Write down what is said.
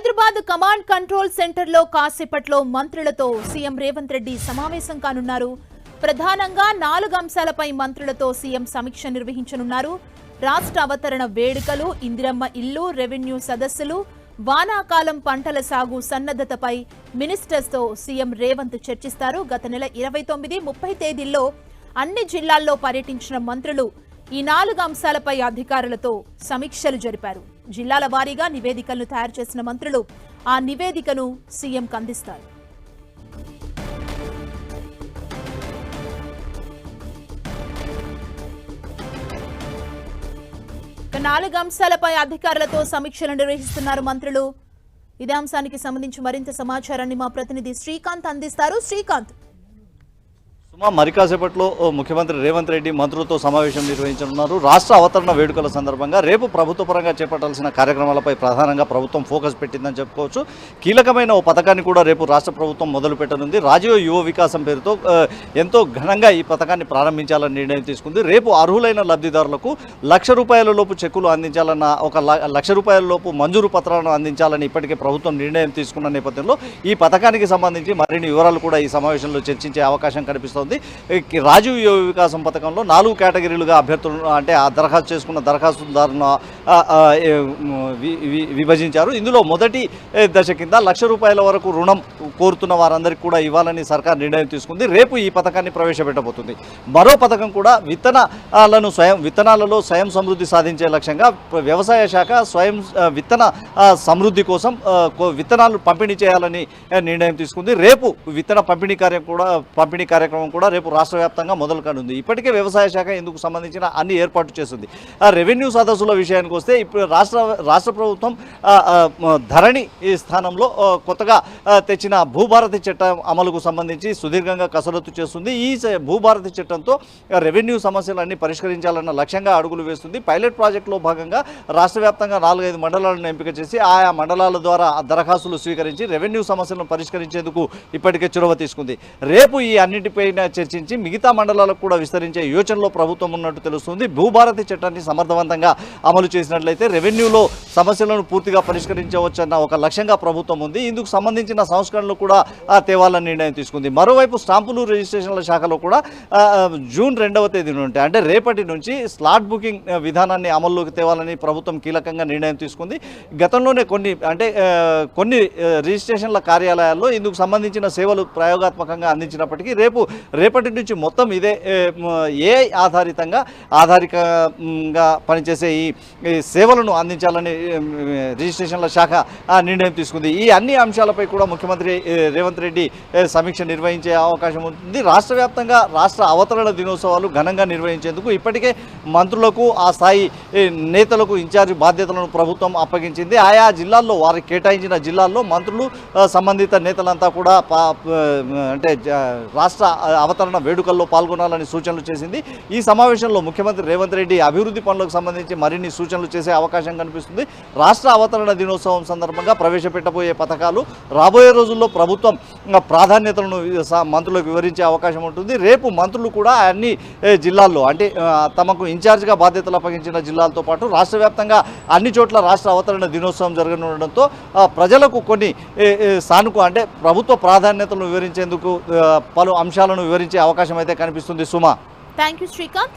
Hyderabad command control సెంటర్లో కాసేపట్లో మంత్రులతో సీఎం రేవంత్ రెడ్డి సమావేశం కానున్నారు. ప్రధానంగా నాలుగు అంశాలపై మంత్రులతో సీఎం సమీక్ష నిర్వహించనున్నారు. రాష్ట్ర అవతరణ వేడుకలు ఇందిరమ్మ ఇల్లు రెవెన్యూ సదస్సులు వానాకాలం పంటల సాగు సన్నద్ధతపై మినిస్టర్స్తో సీఎం రేవంత్ చర్చిస్తారు. గత నెల ఇరవై తొమ్మిది ముప్పై తేదీల్లో అన్ని జిల్లాల్లో పర్యటించిన మంత్రులు ఈ నాలుగు అంశాలపై అధికారులతో సమీక్షలు జరిపారు. జిల్లాల వారీగా నివేదికలను తయారు చేసిన మంత్రులు ఆ నివేదికను సీఎంకు అందిస్తారు నాలుగు అంశాలపై అధికారులతో సమీక్షలు నిర్వహిస్తున్నారు మంత్రులు. ఇదే అంశానికి సంబంధించి మరింత సమాచారాన్ని మా ప్రతినిధి శ్రీకాంత్ అందిస్తారు. శ్రీకాంత్. సుమా మరికాసేపట్లో ముఖ్యమంత్రి రేవంత్ రెడ్డి మంత్రులతో సమావేశం నిర్వహించనున్నారు. రాష్ట్ర అవతరణ వేడుకల సందర్భంగా రేపు ప్రభుత్వ పరంగా చేపట్టాల్సిన కార్యక్రమాలపై ప్రధానంగా ప్రభుత్వం ఫోకస్ పెట్టిందని చెప్పుకోవచ్చు. కీలకమైన ఓ పథకాన్ని కూడా రేపు రాష్ట్ర ప్రభుత్వం మొదలు పెట్టనుంది. రాజీవ్ యువ వికాసం పేరుతో ఎంతో ఘనంగా ఈ పథకాన్ని ప్రారంభించాలని నిర్ణయం తీసుకుంది. రేపు అర్హులైన లబ్ధిదారులకు లక్ష రూపాయల లోపు చెక్కులు అందించాలన్న ఒక ల- లక్ష రూపాయల లోపు మంజూరు పత్రాలను అందించాలని ఇప్పటికే ప్రభుత్వం నిర్ణయం తీసుకున్న నేపథ్యంలో ఈ పథకానికి సంబంధించి మరిన్ని వివరాలు కూడా ఈ సమావేశంలో చర్చించే అవకాశం కనిపిస్తుంది. ఈ రాజీవ్ యువ వికాసం పథకంలో నాలుగు కేటగిరీలుగా అభ్యర్థులను అంటే ఆ దరఖాస్తు చేసుకున్న దరఖాస్తుదారును విభజించారు. ఇందులో మొదటి దశ కింద లక్ష రూపాయల వరకు రుణం కోరుతున్న వారందరికీ కూడా ఇవ్వాలని సర్కార్ నిర్ణయం తీసుకుంది. రేపు ఈ పథకాన్ని ప్రవేశపెట్టబోతుంది. మరో పథకం కూడా విత్తనాలను స్వయం విత్తనాలలో స్వయం సమృద్ధి సాధించే లక్ష్యంగా వ్యవసాయ శాఖ స్వయం విత్తన సమృద్ధి కోసం విత్తనాలు పంపిణీ చేయాలని నిర్ణయం తీసుకుంది. రేపు విత్తన పంపిణీ కార్యం కూడా పంపిణీ కార్యక్రమం కూడా రేపు రాష్ట్ర వ్యాప్తంగా మొదలు కానుంది. ఇప్పటికే వ్యవసాయ శాఖ ఇందుకు సంబంధించిన అన్ని ఏర్పాటు చేస్తుంది రెవెన్యూ సదస్సుల విషయానికి వస్తే ఇప్పుడు రాష్ట్ర రాష్ట్ర ప్రభుత్వం ధరణి ఈ స్థానంలో కొత్తగా తెచ్చిన భూభారతి చట్టం అమలుకు సంబంధించి సుదీర్ఘంగా కసరత్తు చేస్తుంది. ఈ స- భూభారతి చట్టంతో రెవెన్యూ సమస్యలన్నీ పరిష్కరించాలన్న లక్ష్యంగా అడుగులు వేస్తుంది. పైలట్ ప్రాజెక్టులో భాగంగా రాష్ట్ర వ్యాప్తంగా నాలుగైదు మండలాలను ఎంపిక చేసి ఆయా మండలాల ద్వారా దరఖాస్తులు స్వీకరించి రెవెన్యూ సమస్యలను పరిష్కరించేందుకు ఇప్పటికే చొరవ తీసుకుంది. రేపు ఈ అన్నిటిపైన చర్చించి మిగతా మండలాలకు కూడా విస్తరించే యోచనలో ప్రభుత్వం ఉన్నట్టు తెలుస్తుంది. భూభారతి చట్టాన్ని సమర్థవంతంగా అమలు చేసినట్లయితే రెవెన్యూలో సమస్యలను పూర్తిగా పరిష్కరించవచ్చన్న ఒక లక్ష్యంగా ప్రభుత్వం ఉంది. ఇందుకు సంబంధించిన సంస్కరణలు కూడా తేవాలని నిర్ణయం తీసుకుంది. మరోవైపు స్టాంపులు రిజిస్ట్రేషన్ల శాఖలో కూడా జూన్ రెండవ తేదీ నుండి అంటే రేపటి నుంచి స్లాట్ బుకింగ్ విధానాన్ని అమల్లోకి తేవాలని ప్రభుత్వం కీలకంగా నిర్ణయం తీసుకుంది. గతంలోనే కొన్ని అంటే కొన్ని రిజిస్ట్రేషన్ల కార్యాలయాల్లో ఇందుకు సంబంధించిన సేవలు ప్రయోగాత్మకంగా అందించినప్పటికీ రేపు రేపటి నుంచి మొత్తం ఇదే ఏ ఆధారితంగా ఆధారికంగా పనిచేసే ఈ సేవలను అందించాలని రిజిస్ట్రేషన్ల శాఖ నిర్ణయం తీసుకుంది. ఈ అన్ని అంశాలపై కూడా ముఖ్యమంత్రి రేవంత్ రెడ్డి సమీక్ష నిర్వహించే అవకాశం ఉంటుంది రాష్ట్ర వ్యాప్తంగా రాష్ట్ర అవతరణ దినోత్సవాలు ఘనంగా నిర్వహించేందుకు ఇప్పటికే మంత్రులకు ఆ స్థాయి నేతలకు ఇన్ఛార్జ్ బాధ్యతలను ప్రభుత్వం అప్పగించింది. ఆయా జిల్లాల్లో వారికి కేటాయించిన జిల్లాల్లో మంత్రులు సంబంధిత నేతలంతా కూడా పా- అంటే రాష్ట్ర అవతరణ వేడుకల్లో పాల్గొనాలని సూచనలు చేసింది. ఈ సమావేశంలో ముఖ్యమంత్రి రేవంత్ రెడ్డి అభివృద్ధి పనులకు సంబంధించి మరిన్ని సూచనలు చేసే అవకాశం కనిపిస్తుంది. రాష్ట్ర అవతరణ దినోత్సవం సందర్భంగా ప్రవేశపెట్టబోయే పథకాలు రాబోయే రోజుల్లో ప్రభుత్వం ప్రాధాన్యతలను మంత్రులకు వివరించే అవకాశం ఉంటుంది. రేపు మంత్రులు కూడా అన్ని జిల్లాల్లో అంటే తమకు ఇన్ఛార్జ్గా బాధ్యతలు అప్పగించిన జిల్లాలతో పాటు రాష్ట్ర వ్యాప్తంగా అన్ని చోట్ల రాష్ట్ర అవతరణ దినోత్సవం జరగనుండడంతో ప్రజలకు కొన్ని ఏ, సానుకు అంటే ప్రభుత్వ ప్రాధాన్యతలను వివరించేందుకు పలు అంశాలను వివరించే అవకాశం అయితే కనిపిస్తుంది. సుమా. Thank you Srikanth